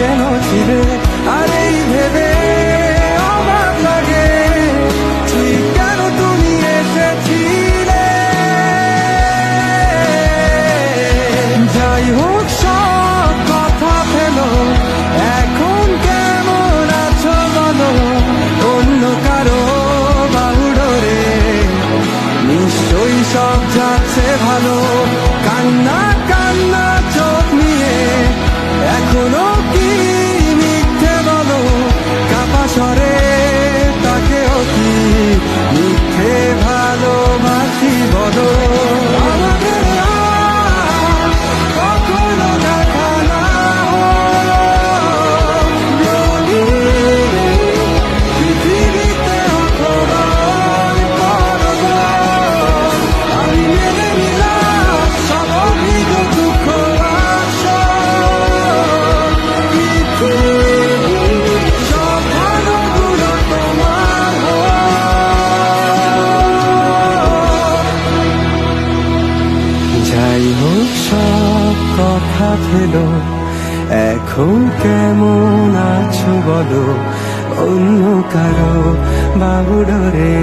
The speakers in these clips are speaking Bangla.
কেন জিবে আর এই ভেবে অবাক লাগে। ঠিক কেন তুমি এসেছিলে? যাই হোক, সব কথা ফেলো। এখন কেমন আছো বলো? অন্য কারও বাহুডরে। নিশ্চয়ই সব যাচ্ছে ভালো। কান্না যাই হোক সব কথা ফেলো এখন কেমন আছো বলো? অন্য কারও বাবুডরে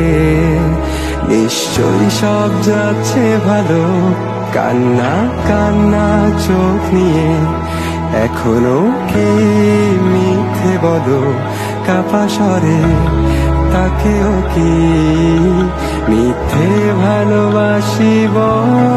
নিশ্চয়ই সব যাচ্ছে ভালো। কান্না কান্না, চোখ নিয়ে। এখনও কে মিথ্যে বলো? কাপা স্বরে, তাকেও কি মিথ্যে ভালোবাসি বলো?